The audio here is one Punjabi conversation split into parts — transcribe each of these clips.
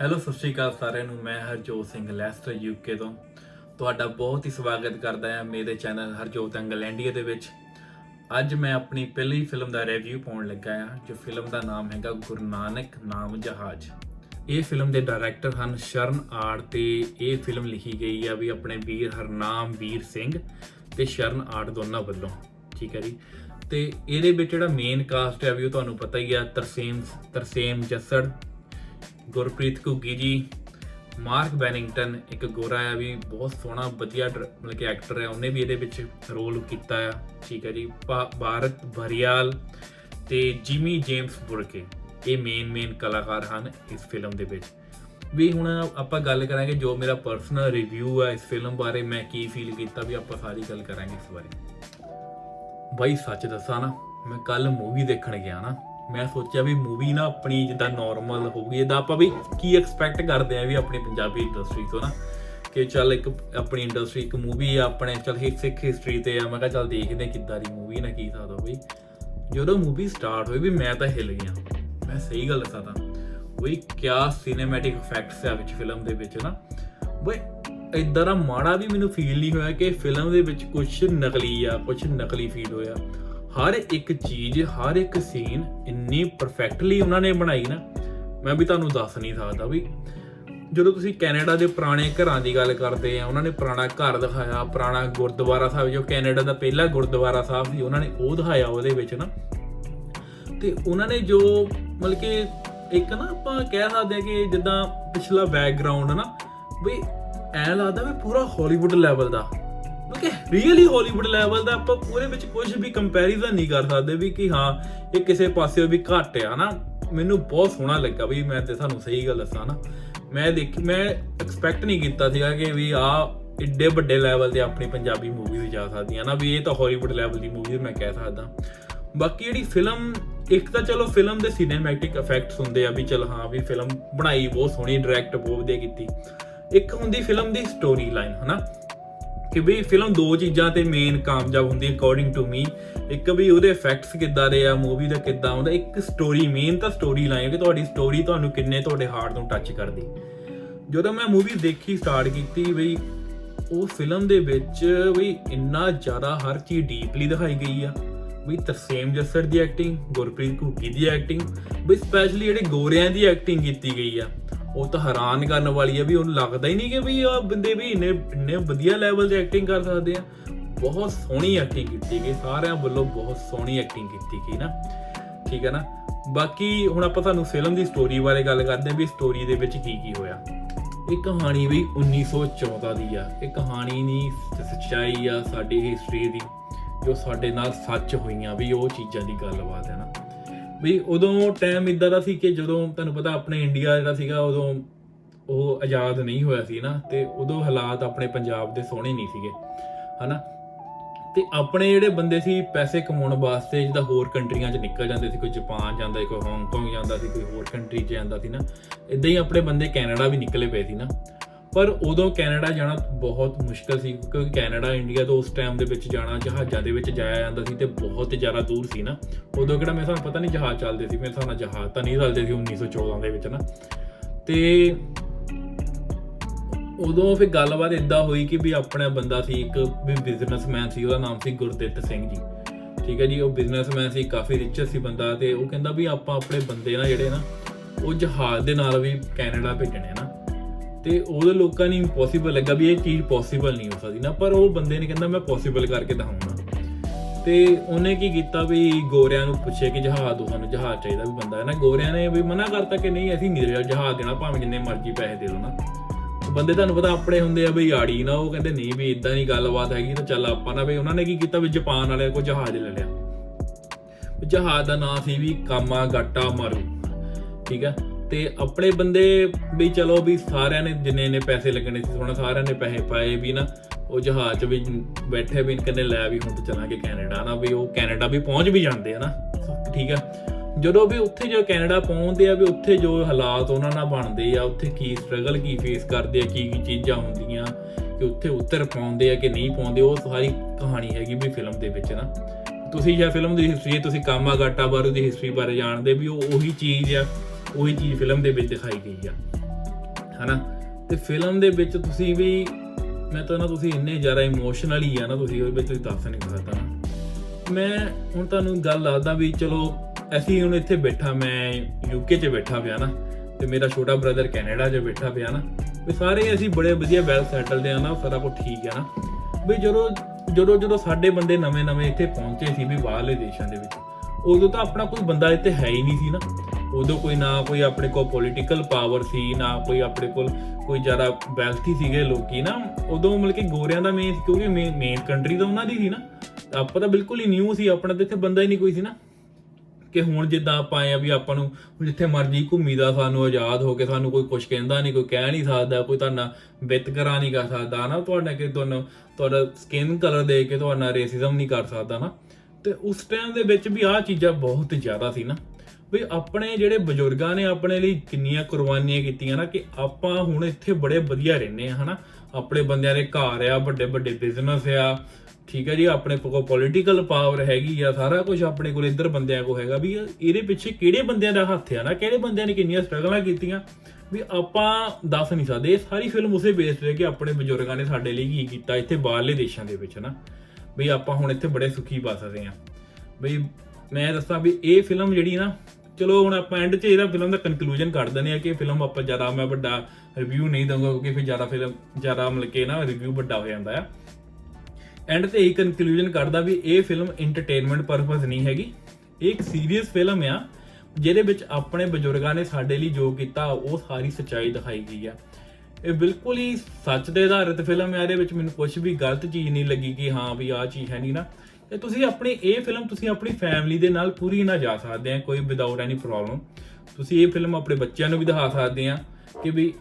ਹੈਲੋ ਸਤਿ ਸ਼੍ਰੀ ਅਕਾਲ ਸਾਰਿਆਂ ਨੂੰ। ਮੈਂ ਹਰਜੋਤ ਸਿੰਘ ਲੈਸਟਰ ਯੂਕੇ ਤੋਂ। ਤੁਹਾਡਾ ਬਹੁਤ ਹੀ ਸਵਾਗਤ ਕਰਦਾ ਹਾਂ ਮੇਰੇ ਚੈਨਲ ਹਰਜੋਤ ਇੰਗਲੈਂਡੀਆ ਦੇ ਵਿੱਚ। ਅੱਜ ਮੈਂ ਆਪਣੀ ਪਹਿਲੀ ਫਿਲਮ ਦਾ ਰਿਵਿਊ ਪਾਉਣ ਲੱਗਾ ਹਾਂ, ਜੋ ਫਿਲਮ ਦਾ ਨਾਮ ਹੈਗਾ ਗੁਰੂ ਨਾਨਕ ਨਾਮ ਜਹਾਜ਼। ਇਹ ਫਿਲਮ ਦੇ ਡਾਇਰੈਕਟਰ ਹਨ ਸ਼ਰਨ ਆੜ ਤੇ ਇਹ ਫਿਲਮ ਲਿਖੀ ਗਈ ਆ ਵੀ ਆਪਣੇ ਵੀਰ ਹਰਨਾਮ ਵੀਰ ਸਿੰਘ ਤੇ ਸ਼ਰਨ ਆੜ ਦੋਨਾਂ ਵੱਲੋਂ, ਠੀਕ ਹੈ ਜੀ। ਤੇ ਇਹਦੇ ਵਿੱਚ ਜਿਹੜਾ ਮੇਨ ਕਾਸਟ ਹੈ ਵੀ ਉਹ ਤੁਹਾਨੂੰ ਪਤਾ ਹੀ ਆ ਤਰਸੇਮ ਤਰਸੇਮ ਜੱਸੜ ਗੁਰਪ੍ਰੀਤ ਘੁੱਗੀ ਜੀ, ਮਾਰਕ ਬੈਨਿੰਗਟਨ, ਇੱਕ ਗੋਰਾ ਆ ਵੀ ਬਹੁਤ ਸੋਹਣਾ, ਵਧੀਆ ਡਰ- ਮਤਲਬ ਕਿ ਐਕਟਰ ਹੈ ਉਹਨੇ ਵੀ ਇਹਦੇ ਵਿੱਚ ਰੋਲ ਕੀਤਾ ਆ। ਠੀਕ ਹੈ ਜੀ, ਭਾ- ਭਾਰਤ ਭਰੀਆਲ ਤੇ ਜਿਮੀ ਜੇਮਸ ਬੁਰਕੇ, ਇਹ ਮੇਨ ਮੇਨ ਕਲਾਕਾਰ ਹਨ ਇਸ ਫਿਲਮ ਦੇ ਵਿੱਚ। ਵੀ ਹੁਣ ਆਪਾਂ ਗੱਲ ਕਰਾਂਗੇ ਜੋ ਮੇਰਾ ਪਰਸਨਲ ਰਿਵਿਊ ਆ ਇਸ ਫਿਲਮ ਬਾਰੇ, ਮੈਂ ਕੀ ਫੀਲ ਕੀਤਾ ਵੀ ਆਪਾਂ ਸਾਰੀ ਗੱਲ ਕਰਾਂਗੇ ਇਸ ਬਾਰੇ। ਬਾਈ, ਸੱਚ ਦੱਸਾਂ ਨਾ, ਮੈਂ ਕੱਲ ਮੂਵੀ ਦੇਖਣ ਗਿਆ ਨਾ ਮੈਂ ਸੋਚਿਆ ਵੀ ਮੂਵੀ ਨਾ ਆਪਣੀ ਜਿੱਦਾਂ ਨਾਰਮਲ ਹੋਊਗੀ ਜਿੱਦਾਂ ਆਪਾਂ ਵੀ ਕੀ ਐਕਸਪੈਕਟ ਕਰਦੇ ਆ ਵੀ ਆਪਣੀ ਪੰਜਾਬੀ ਇੰਡਸਟਰੀ ਤੋਂ ਨਾ, ਕਿ ਚੱਲ ਇੱਕ ਆਪਣੀ ਇੰਡਸਟਰੀ ਇੱਕ ਮੂਵੀ ਆ ਆਪਣੇ, ਚੱਲ ਸਿੱਖ ਹਿਸਟਰੀ ਤੇ ਆ, ਮੈਂ ਕਿਹਾ ਚੱਲ ਦੇਖਦੇ ਹਾਂ ਕਿੱਦਾਂ ਦੀ ਮੂਵੀ ਨਾ ਕੀ ਸਾਦਾ ਬਈ ਜਦੋਂ ਮੂਵੀ ਸਟਾਰਟ ਹੋਈ ਵੀ ਮੈਂ ਤਾਂ ਹਿੱਲ ਗਿਆ, ਮੈਂ ਸਹੀ ਗੱਲ ਦੱਸਾਂ ਤਾਂ, ਬਈ ਕਿਆ ਸਿਨੇਮੈਟਿਕ ਇਫੈਕਟਸ ਆ ਵਿੱਚ ਫਿਲਮ ਦੇ ਵਿੱਚ ਨਾ। ਬਈ ਇਦਾਂ ਦਾ ਮਾੜਾ ਵੀ ਮੈਨੂੰ ਫੀਲ ਨਹੀਂ ਹੋਇਆ ਕਿ ਫਿਲਮ ਦੇ ਵਿੱਚ ਕੁਝ ਨਕਲੀ ਆ ਕੁਝ ਨਕਲੀ ਫੀਲ ਹੋਇਆ। ਹਰ ਇੱਕ ਚੀਜ਼, ਹਰ ਇੱਕ ਸੀਨ ਇੰਨੀ ਪਰਫੈਕਟਲੀ ਉਹਨਾਂ ਨੇ ਬਣਾਈ ਨਾ, ਮੈਂ ਵੀ ਤੁਹਾਨੂੰ ਦੱਸ ਨਹੀਂ ਸਕਦਾ ਵੀ ਜਦੋਂ ਤੁਸੀਂ ਕੈਨੇਡਾ ਦੇ ਪੁਰਾਣੇ ਘਰਾਂ ਦੀ ਗੱਲ ਕਰਦੇ ਆ, ਉਹਨਾਂ ਨੇ ਪੁਰਾਣਾ ਘਰ ਦਿਖਾਇਆ, ਪੁਰਾਣਾ ਗੁਰਦੁਆਰਾ ਸਾਹਿਬ, ਜੋ ਕੈਨੇਡਾ ਦਾ ਪਹਿਲਾ ਗੁਰਦੁਆਰਾ ਸਾਹਿਬ ਸੀ, ਉਹਨਾਂ ਨੇ ਉਹ ਦਿਖਾਇਆ ਉਹਦੇ ਵਿੱਚ ਨਾ। ਤੇ ਉਹਨਾਂ ਨੇ ਜੋ ਮਤਲਬ ਕਿ ਇੱਕ ਨਾ ਆਪਾਂ ਕਹਿ ਸਕਦੇ ਆ ਕਿ ਜਿੱਦਾਂ ਪਿਛਲਾ ਬੈਕਗ੍ਰਾਉਂਡ ਨਾ, ਵੀ ਐ ਲੱਗਦਾ ਵੀ ਪੂਰਾ ਹਾਲੀਵੁੱਡ ਲੈਵਲ ਦਾ। ਕਿ ਰੀਅਲੀ ਹਾਲੀਵੁੱਡ ਲੈਵਲ ਦਾ ਆਪਾਂ ਪੂਰੇ ਵਿੱਚ ਕੁਝ ਵੀ ਕੰਪੈਰੀਜ਼ਨ ਨਹੀਂ ਕਰ ਸਕਦੇ ਵੀ ਕਿ ਹਾਂ, ਇਹ ਕਿਸੇ ਪਾਸੇ ਵੀ ਘੱਟ ਆ ਨਾ ਮੈਨੂੰ ਬਹੁਤ ਸੋਹਣਾ ਲੱਗਾ ਵੀ ਮੈਂ ਤੇ ਤੁਹਾਨੂੰ ਸਹੀ ਗੱਲ ਦੱਸਾਂ ਨਾ। ਮੈਂ ਦੇਖ, ਮੈਂ ਐਕਸਪੈਕਟ ਨਹੀਂ ਕੀਤਾ ਸੀਗਾ ਕਿ ਵੀ ਆ ਏਡੇ ਵੱਡੇ ਲੈਵਲ ਤੇ ਆਪਣੀ ਪੰਜਾਬੀ ਮੂਵੀਜ਼ ਜਾ ਸਕਦੀਆਂ ਨਾ, ਵੀ ਇਹ ਤਾਂ ਹਾਲੀਵੁੱਡ ਲੈਵਲ ਦੀ ਮੂਵੀ ਮੈਂ ਕਹਿ ਸਕਦਾ। ਬਾਕੀ ਜਿਹੜੀ ਫਿਲਮ ਇੱਕ ਤਾਂ ਚਲੋ ਫਿਲਮ ਦੇ ਸਿਨੇਮੈਟਿਕ ਇਫੈਕਟਸ ਹੁੰਦੇ ਆ ਵੀ ਚਲ ਹਾਂ ਵੀ ਫਿਲਮ ਬਣਾਈ, ਬਹੁਤ ਸੋਹਣੀ ਡਾਇਰੈਕਟ ਬਹੁਤ ਵਧੀਆ ਕੀਤੀ। ਇੱਕ ਹੁੰਦੀ ਫਿਲਮ ਦੀ ਸਟੋਰੀ ਲਾਈਨ ਹਨਾ? ਕਿ ਵੀ ਫਿਲਮ ਦੋ ਚੀਜ਼ਾਂ ਤੇ ਮੇਨ ਕਾਮਯਾਬ ਹੁੰਦੀ ਹੈ ਅਕੋਰਡਿੰਗ ਟੂ ਮੀ ਇੱਕ ਵੀ ਉਹਦੇ ਇਫੈਕਟਸ ਕਿੱਦਾਂ ਦੇ ਆ ਮੂਵੀ ਦਾ ਕਿੱਦਾਂ ਹੁੰਦਾ, ਇੱਕ ਸਟੋਰੀ ਮੇਨ ਤਾਂ ਸਟੋਰੀ ਲਾਈਨ ਕਿ ਤੁਹਾਡੀ ਸਟੋਰੀ ਤੁਹਾਨੂੰ ਕਿੰਨੇ ਤੁਹਾਡੇ ਹਾਰਟ ਨੂੰ ਟੱਚ ਕਰਦੀ। ਜਦੋਂ ਮੈਂ ਮੂਵੀ ਦੇਖੀ ਸਟਾਰਟ ਕੀਤੀ, ਬਈ ਉਹ ਫਿਲਮ ਦੇ ਵਿੱਚ ਬਈ ਇੰਨਾ ਜ਼ਿਆਦਾ ਹਰ ਚੀਜ਼ ਡੀਪਲੀ ਦਿਖਾਈ ਗਈ ਆ। ਬਈ ਤਰਸੇਮ ਜੱਸਰ ਦੀ ਐਕਟਿੰਗ ਗੁਰਪ੍ਰੀਤ ਘੁੱਗੀ ਦੀ ਐਕਟਿੰਗ ਬਈ ਸਪੈਸ਼ਲੀ ਜਿਹੜੇ ਗੋਰਿਆਂ ਦੀ ਐਕਟਿੰਗ ਕੀਤੀ ਗਈ ਆ। ਉਹ ਤਾਂ ਹੈਰਾਨ ਕਰਨ ਵਾਲੀ ਆ ਵੀ ਉਹਨੂੰ ਲੱਗਦਾ ਹੀ ਨਹੀਂ ਕਿ ਵੀ ਆ ਬੰਦੇ ਵੀ ਇੰਨੇ ਇੰਨੇ ਵਧੀਆ ਲੈਵਲ 'ਤੇ ਐਕਟਿੰਗ ਕਰ ਸਕਦੇ ਆ। ਬਹੁਤ ਸੋਹਣੀ ਐਕਟਿੰਗ ਕੀਤੀ ਗਈ। ਸਾਰਿਆਂ ਵੱਲੋਂ ਬਹੁਤ ਸੋਹਣੀ ਐਕਟਿੰਗ ਕੀਤੀ ਗਈ ਨਾ। ਠੀਕ ਹੈ ਨਾ? ਬਾਕੀ ਹੁਣ ਆਪਾਂ ਤੁਹਾਨੂੰ ਫਿਲਮ ਦੀ ਸਟੋਰੀ ਬਾਰੇ ਗੱਲ ਕਰਦੇ ਹਾਂ ਵੀ ਸਟੋਰੀ ਦੇ ਵਿੱਚ ਕੀ ਕੀ ਹੋਇਆ। ਇਹ ਕਹਾਣੀ ਵੀ 1914 ਦੀ ਆ। ਇਹ ਕਹਾਣੀ ਨਹੀਂ ਸੱਚਾਈ ਆ ਸਾਡੀ ਹਿਸਟਰੀ ਦੀ, ਜੋ ਸਾਡੇ ਨਾਲ ਸੱਚ ਹੋਈਆਂ ਵੀ ਉਹ ਚੀਜ਼ਾਂ ਦੀ ਗੱਲਬਾਤ ਹੈ ਨਾ। ਵੀ ਉਦੋਂ ਟਾਈਮ ਇਦਾਂ ਦਾ ਸੀ ਕਿ ਜਦੋਂ ਤੁਹਾਨੂੰ ਪਤਾ ਆਪਣੇ ਇੰਡੀਆ ਜਿਹੜਾ ਸੀਗਾ, ਉਦੋਂ ਉਹ ਆਜ਼ਾਦ ਨਹੀਂ ਹੋਇਆ ਸੀ ਨਾ, ਤੇ ਉਦੋਂ ਹਾਲਾਤ ਆਪਣੇ ਪੰਜਾਬ ਦੇ ਸੋਹਣੇ ਨਹੀਂ ਸੀਗੇ, ਹਨਾ? ਤੇ ਆਪਣੇ ਜਿਹੜੇ ਬੰਦੇ ਸੀ, ਪੈਸੇ ਕਮਾਉਣ ਵਾਸਤੇ ਜਿੱਦਾਂ ਹੋਰ ਕੰਟਰੀਆਂ 'ਚ ਨਿਕਲ ਜਾਂਦੇ ਸੀ, ਕੋਈ ਜਾਪਾਨ ਜਾਂਦਾ ਸੀ ਕੋਈ ਹਾਂਗਕਾਂਗ ਜਾਂਦਾ ਸੀ, ਕੋਈ ਹੋਰ ਕੰਟਰੀ 'ਚ ਜਾਂਦਾ ਸੀ ਨਾ ਇਦਾਂ ਹੀ ਆਪਣੇ ਬੰਦੇ ਕੈਨੇਡਾ ਵੀ ਨਿਕਲੇ ਪਏ ਸੀ ਨਾ। ਪਰ ਉਦੋਂ ਕੈਨੇਡਾ ਜਾਣਾ ਬਹੁਤ ਮੁਸ਼ਕਲ ਸੀ, ਕਿਉਂਕਿ ਕੈਨੇਡਾ, ਇੰਡੀਆ ਤੋਂ ਉਸ ਟਾਈਮ ਦੇ ਵਿੱਚ ਜਾਣਾ, ਜਹਾਜ਼ਾਂ ਦੇ ਵਿੱਚ ਜਾਇਆ ਜਾਂਦਾ ਸੀ ਤੇ ਬਹੁਤ ਜ਼ਿਆਦਾ ਦੂਰ ਸੀ ਨਾ। ਉਦੋਂ ਕਿਹੜਾ ਮੈਂ ਸਾਨੂੰ ਪਤਾ ਨਹੀਂ ਜਹਾਜ਼ ਚੱਲਦੇ ਸੀ ਮੈਂ ਹਿਸਾਬ ਜਹਾਜ਼ ਤਾਂ ਨਹੀਂ ਚੱਲਦੇ ਸੀ 1914 ਦੇ ਵਿੱਚ ਨਾ। ਤੇ ਉਦੋਂ ਫਿਰ ਗੱਲਬਾਤ ਇਦਾਂ ਹੋਈ ਕਿ ਵੀ ਆਪਣਾ ਬੰਦਾ ਸੀ ਇੱਕ ਵੀ ਬਿਜ਼ਨਸਮੈਨ ਸੀ, ਉਹਦਾ ਨਾਮ ਸੀ ਗੁਰਦਿੱਤ ਸਿੰਘ ਜੀ। ਠੀਕ ਹੈ ਜੀ, ਉਹ ਬਿਜ਼ਨਸਮੈਨ ਸੀ, ਕਾਫੀ ਰਿਚ ਸੀ ਬੰਦਾ ਤੇ ਉਹ ਕਹਿੰਦਾ ਵੀ ਆਪਾਂ ਆਪਣੇ ਬੰਦੇ ਨਾ ਜਿਹੜੇ ਨਾ, ਉਹ ਜਹਾਜ਼ ਦੇ ਨਾਲ ਵੀ ਕੈਨੇਡਾ ਭੇਜਣੇ ਨਾ। ਤੇ ਉਹਦੇ ਲੋਕਾਂ ਨੂੰ ਇੰਪੋਸੀਬਲ ਲੱਗਾ ਵੀ ਇਹ ਚੀਜ਼ ਪੋਸੀਬਲ ਨਹੀਂ ਹੋ ਸਕਦੀ। ਨਾ, ਪਰ ਉਹ ਬੰਦੇ ਨੇ ਕਹਿੰਦਾ ਮੈਂ ਪੋਸੀਬਲ ਕਰਕੇ ਦਿਖਾਉਂਗਾ ਤੇ ਉਹਨੇ ਕੀ ਕੀਤਾ ਵੀ ਗੋਰਿਆਂ ਨੂੰ ਪੁੱਛੇ ਕਿ ਜਹਾਜ਼ ਦੋ ਸਾਨੂੰ ਜਹਾਜ਼ ਚਾਹੀਦਾ ਵੀ ਬੰਦਾ ਹੈ ਨਾ। ਗੋਰਿਆਂ ਨੇ ਵੀ ਮਨਾ ਕਰਤਾ ਕਿ ਨਹੀਂ, ਅਸੀਂ ਨਹੀਂ ਜਹਾਜ਼ ਦੇਣਾ, ਭਾਵੇਂ ਜਿੰਨੇ ਮਰਜ਼ੀ ਪੈਸੇ ਦੇ ਲਓ ਨਾ। ਬੰਦੇ ਤੁਹਾਨੂੰ ਪਤਾ ਆਪਣੇ ਹੁੰਦੇ ਆ ਬਈ ਆੜੀ ਨਾ, ਉਹ ਕਹਿੰਦੇ ਨਹੀਂ ਵੀ ਇਦਾਂ ਨਹੀਂ ਗੱਲਬਾਤ ਹੈਗੀ, ਤਾਂ ਚੱਲ ਆਪਾਂ ਨਾ ਬਈ ਉਹਨਾਂ ਨੇ ਕੀ ਕੀਤਾ ਵੀ ਜਾਪਾਨ ਵਾਲਿਆਂ ਕੋਲ ਜਹਾਜ਼ ਲੈ ਲਿਆ। ਜਹਾਜ਼ ਦਾ ਨਾਂ ਸੀ ਵੀ ਕਾਮਾ ਗਾਟਾ ਮਾਰੂ ਠੀਕ ਆ? ਤੇ ਆਪਣੇ ਬੰਦੇ ਵੀ ਚਲੋ ਵੀ ਸਾਰਿਆਂ ਨੇ ਜਿੰਨੇ ਨੇ ਪੈਸੇ ਲੱਗਣੇ ਸੀ ਸੋਣਾ ਸਾਰਿਆਂ ਨੇ ਪੈਸੇ ਪਾਏ ਵੀ ਨਾ, ਉਹ ਜਹਾਜ਼ 'ਚ ਵੀ ਬੈਠੇ ਵੀ ਕਹਿੰਦੇ ਲੈ ਵੀ ਹੁਣ ਤਾਂ ਚਲਾਂਗੇ ਕੈਨੇਡਾ ਨਾ, ਵੀ ਉਹ ਕੈਨੇਡਾ ਵੀ ਪਹੁੰਚ ਵੀ ਜਾਂਦੇ ਆ ਨਾ, ਠੀਕ ਆ। ਜਦੋਂ ਵੀ ਉੱਥੇ ਜੋ ਕੈਨੇਡਾ ਪਹੁੰਚਦੇ ਆ, ਵੀ ਉੱਥੇ ਜੋ ਹਾਲਾਤ ਉਹਨਾਂ ਨਾਲ ਬਣਦੇ ਆ, ਉੱਥੇ ਕੀ ਸਟਰਗਲ ਕੀ ਫੇਸ ਕਰਦੇ ਆ, ਕੀ ਕੀ ਚੀਜ਼ਾਂ ਹੁੰਦੀਆਂ, ਕਿ ਉੱਥੇ ਉਤਰ ਪਾਉਂਦੇ ਆ ਕਿ ਨਹੀਂ ਪਾਉਂਦੇ, ਉਹ ਸਾਰੀ ਕਹਾਣੀ ਹੈਗੀ ਵੀ ਫਿਲਮ ਦੇ ਵਿੱਚ ਨਾ। ਤੁਸੀਂ ਜਾਂ ਫਿਲਮ ਦੀ ਹਿਸਟਰੀ ਤੁਸੀਂ ਕਾਮਾਗਾਟਾ ਬਾਰੂ ਦੀ ਹਿਸਟਰੀ ਬਾਰੇ ਜਾਣਦੇ ਵੀ ਉਹ ਉਹੀ ਚੀਜ਼ ਆ ਉਹੀ ਚੀਜ਼ ਫਿਲਮ ਦੇ ਵਿੱਚ ਦਿਖਾਈ ਗਈ ਆ। ਹਨਾ? ਤੇ ਫਿਲਮ ਦੇ ਵਿੱਚ ਤੁਸੀਂ ਵੀ, ਮੈਂ ਤਾਂ ਨਾ ਤੁਸੀਂ ਇੰਨੇ ਜ਼ਿਆਦਾ ਇਮੋਸ਼ਨਲੀ ਆ ਨਾ ਤੁਸੀਂ, ਉਹਦੇ ਵਿੱਚ ਤੁਸੀਂ ਦੱਸ ਨਹੀਂ ਸਕਦਾ। ਮੈਂ ਹੁਣ ਤੁਹਾਨੂੰ ਗੱਲ ਦੱਸਦਾ ਵੀ ਚਲੋ, ਅਸੀਂ ਹੁਣ ਇੱਥੇ ਬੈਠਾ, ਮੈਂ ਯੂਕੇ 'ਚ ਬੈਠਾ ਪਿਆ ਨਾ, ਤੇ ਮੇਰਾ ਛੋਟਾ ਬ੍ਰਦਰ ਕੈਨੇਡਾ 'ਚ ਬੈਠਾ ਪਿਆ ਨਾ, ਵੀ ਸਾਰੇ ਅਸੀਂ ਬੜੇ ਵਧੀਆ ਵੈਲ ਸੈਟਲਡ ਆ ਨਾ, ਸਾਰਾ ਕੁਝ ਠੀਕ ਆ ਨਾ। ਵੀ ਜਦੋਂ ਜਦੋਂ ਜਦੋਂ ਸਾਡੇ ਬੰਦੇ ਨਵੇਂ-ਨਵੇਂ ਇੱਥੇ ਪਹੁੰਚੇ ਸੀ ਵੀ ਬਾਹਰਲੇ ਦੇਸ਼ਾਂ ਦੇ ਵਿੱਚ, ਉਦੋਂ ਤਾਂ ਆਪਣਾ ਕੋਈ ਬੰਦਾ ਇੱਥੇ ਹੈ ਹੀ ਨਹੀਂ ਸੀ ਨਾ। ਉਦੋਂ ਕੋਈ ਨਾ ਕੋਈ ਆਪਣੇ ਕੋਲ ਪੋਲੀਟੀਕਲ ਪਾਵਰ ਸੀ, ਨਾ ਕੋਈ ਆਪਣੇ ਕੋਲ ਕੋਈ ਜ਼ਿਆਦਾ ਵੈਲਥੀ ਸੀਗੇ ਲੋਕੀ ਨਾ, ਉਦੋਂ ਮਤਲਬ ਕਿ ਗੋਰਿਆਂ ਦਾ ਮੇਨ ਕਿਉਂਕਿ ਮੇਨ ਕੰਟਰੀ ਤਾਂ ਉਹਨਾਂ ਦੀ ਸੀ ਨਾ। ਆਪਾਂ ਤਾਂ ਬਿਲਕੁਲ ਹੀ ਨਿਊ ਸੀ, ਆਪਣਾ ਤਾਂ ਇੱਥੇ ਬੰਦਾ ਹੀ ਨਹੀਂ ਕੋਈ ਸੀ ਨਾ। ਕਿ ਹੁਣ ਜਿੱਦਾਂ ਆਪਾਂ ਆਏ ਆ ਵੀ ਆਪਾਂ ਨੂੰ ਜਿੱਥੇ ਮਰਜ਼ੀ ਘੁੰਮੀਦਾ, ਸਾਨੂੰ ਆਜ਼ਾਦ ਹੋ ਕੇ ਸਾਨੂੰ ਕੋਈ ਕੁਝ ਕਹਿੰਦਾ ਨਹੀਂ, ਕੋਈ ਕਹਿ ਨਹੀਂ ਸਕਦਾ, ਕੋਈ ਤੁਹਾਡਾ ਵਿਤਕਰਾ ਨਹੀਂ ਕਰ ਸਕਦਾ ਨਾ ਤੁਹਾਡਾ ਕਿ ਤੁਹਾਨੂੰ, ਤੁਹਾਡਾ ਸਕਿਨ ਕਲਰ ਦੇ ਕੇ ਤੁਹਾਡਾ ਰੇਸਿਜ਼ਮ ਨਹੀਂ ਕਰ ਸਕਦਾ ਨਾ ਤੇ ਉਸ ਟਾਈਮ ਦੇ ਵਿੱਚ ਵੀ ਆਹ ਚੀਜ਼ਾਂ ਬਹੁਤ ਜ਼ਿਆਦਾ ਸੀ ਨਾ। ਵੀ ਆਪਣੇ ਜਿਹੜੇ ਬਜ਼ੁਰਗਾਂ ਨੇ ਆਪਣੇ ਲਈ ਕਿੰਨੀਆਂ ਕੁਰਬਾਨੀਆਂ ਕੀਤੀਆਂ ਨਾ ਕਿ ਆਪਾਂ ਹੁਣ ਇੱਥੇ ਬੜੇ ਵਧੀਆ ਰਹਿੰਦੇ ਆ ਹਨਾ? ਆਪਣੇ ਬੰਦਿਆਂ ਦੇ ਘਰ ਆ, ਵੱਡੇ ਵੱਡੇ ਬਿਜ਼ਨਸ ਆ, ਠੀਕ ਹੈ ਜੀ, ਆਪਣੇ ਕੋਲ ਪੋਲੀਟੀਕਲ ਪਾਵਰ ਹੈਗੀ ਆ, ਸਾਰਾ ਕੁਝ ਆਪਣੇ ਕੋਲ ਇੱਧਰ ਬੰਦਿਆਂ ਕੋਲ ਹੈਗਾ ਵੀ ਇਹਦੇ ਪਿੱਛੇ ਕਿਹੜੇ ਬੰਦਿਆਂ ਦਾ ਹੱਥ ਆ ਨਾ? ਕਿਹੜੇ ਬੰਦਿਆਂ ਨੇ ਕਿੰਨੀਆਂ ਸਟਰਗਲਾਂ ਕੀਤੀਆਂ? ਵੀ ਆਪਾਂ ਦੱਸ ਨਹੀਂ ਸਕਦੇ, ਇਹ ਸਾਰੀ ਫਿਲਮ ਉਸੇ ਬੇਸ ਤੇ ਹੈ ਕਿ ਆਪਣੇ ਬਜ਼ੁਰਗਾਂ ਨੇ ਸਾਡੇ ਲਈ ਕੀ ਕੀਤਾ ਇੱਥੇ ਬਾਹਰਲੇ ਦੇਸ਼ਾਂ ਦੇ ਵਿੱਚ ਨਾ ਵੀ ਆਪਾਂ ਹੁਣ ਇੱਥੇ ਬੜੇ ਸੁਖੀ ਬਸ ਰਹੇ ਆ ਬਈ ਮੈਂ ਦੱਸਾਂ ਵੀ ਇਹ ਫਿਲਮ ਜਿਹੜੀ ਨਾ ਚਲੋ ਹੁਣ ਆਪਾਂ ਐਂਡ 'ਚ ਇਹਦਾ ਫਿਲਮ ਦਾ ਕਨਕਲੂਜਨ ਕੱਢ ਦਿੰਦੇ ਆ ਕਿ ਫਿਲਮ ਆਪਾਂ ਜ਼ਿਆਦਾ ਮੈਂ ਵੱਡਾ ਰਿਵਿਊ ਨਹੀਂ ਦਊਂਗਾ ਕਿਉਂਕਿ ਫਿਰ ਜ਼ਿਆਦਾ ਫਿਲਮ ਜ਼ਿਆਦਾ ਮਤਲਬ ਕਿ ਨਾ ਰਿਵਿਊ ਵੱਡਾ ਹੋ ਜਾਂਦਾ ਆ। ਐਂਡ ਤੇ ਇਹ ਕਨਕਲੂਜਨ ਕੱਢਦਾ ਵੀ ਇਹ ਫਿਲਮ ਐਂਟਰਟੇਨਮੈਂਟ ਪਰਪਸ ਨਹੀਂ ਹੈਗੀ। ਇਹ ਇੱਕ ਸੀਰੀਅਸ ਫਿਲਮ ਆ, ਜਿਹਦੇ ਵਿੱਚ ਆਪਣੇ ਬਜ਼ੁਰਗਾਂ ਨੇ ਸਾਡੇ ਲਈ ਜੋ ਕੀਤਾ, ਉਹ ਸਾਰੀ ਸੱਚਾਈ ਦਿਖਾਈ ਗਈ ਆ। ਇਹ ਬਿਲਕੁਲ ਹੀ ਸੱਚ ਦੇ ਆਧਾਰਿਤ ਫਿਲਮ ਹੈ ਇਹਦੇ ਵਿੱਚ ਮੈਨੂੰ ਕੁਝ ਵੀ ਗਲਤ ਚੀਜ਼ ਨਹੀਂ ਲੱਗੀ ਕਿ ਹਾਂ ਵੀ ਆਹ ਚੀਜ਼ ਹੈ ਨਹੀਂ ਨਾ। ਤੇ ਤੁਸੀਂ ਆਪਣੀ ਇਹ ਫਿਲਮ ਤੁਸੀਂ ਆਪਣੀ ਫੈਮਿਲੀ ਦੇ ਨਾਲ ਪੂਰੀ ਨਾ ਜਾ ਸਕਦੇ ਆ, ਕੋਈ ਵਿਦਆਊਟ ਐਨੀ ਪ੍ਰੋਬਲਮ ਤੁਸੀਂ ਇਹ ਫਿਲਮ ਆਪਣੇ ਬੱਚਿਆਂ ਨੂੰ ਵੀ ਦਿਖਾ ਸਕਦੇ ਆ ਕਿ ਵੀ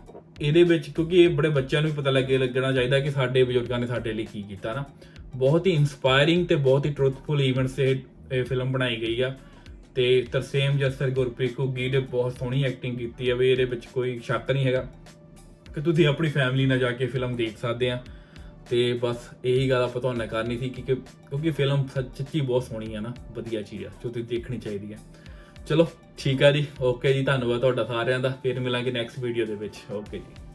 ਇਹਦੇ ਵਿੱਚ ਕਿਉਂਕਿ ਇਹ ਬੜੇ ਬੱਚਿਆਂ ਨੂੰ ਵੀ ਪਤਾ ਲੱਗੇ ਲੱਗਣਾ ਚਾਹੀਦਾ ਕਿ ਸਾਡੇ ਬਜ਼ੁਰਗਾਂ ਨੇ ਸਾਡੇ ਲਈ ਕੀ ਕੀਤਾ ਨਾ। ਬਹੁਤ ਹੀ ਇਨਸਪਾਇਰਿੰਗ ਤੇ ਬਹੁਤ ਹੀ ਟਰੂਥਫੁਲ ਇਵੈਂਟਸ ਇਹ ਇਹ ਫਿਲਮ ਬਣਾਈ ਗਈ ਆ। ਤੇ ਤਰਸੇਮ ਜਸਰ, ਗੁਰਪ੍ਰੀਤ ਘੁੱਗੀ ਨੇ ਬਹੁਤ ਸੋਹਣੀ ਐਕਟਿੰਗ ਕੀਤੀ ਹੈ ਵੀ ਇਹਦੇ ਵਿੱਚ ਕੋਈ ਸ਼ੱਕ ਨਹੀਂ ਹੈਗਾ ਕਿ ਤੁਸੀਂ ਆਪਣੀ ਫੈਮਿਲੀ ਨਾਲ ਜਾ ਕੇ ਫਿਲਮ ਦੇਖ ਸਕਦੇ ਆ। ਤੇ ਬਸ ਇਹੀ ਗੱਲ ਆਪਾਂ ਤੁਹਾਨੂੰ ਕਰਨੀ ਸੀ ਕਿ ਕਿਉਂਕਿ ਫਿਲਮ ਸੱਚੀ ਬਹੁਤ ਸੋਹਣੀ ਆ ਨਾ, ਵਧੀਆ ਚੀਜ਼ ਆ, ਜੋ ਤੁਸੀਂ ਦੇਖਣੀ ਚਾਹੀਦੀ ਹੈ ਚਲੋ, ਠੀਕ ਆ ਜੀ ਓਕੇ ਜੀ, ਧੰਨਵਾਦ ਤੁਹਾਡਾ ਸਾਰਿਆਂ ਦਾ, ਫਿਰ ਮਿਲਾਂਗੇ ਨੈਕਸਟ ਵੀਡੀਓ ਦੇ ਵਿੱਚ ਓਕੇ ਜੀ।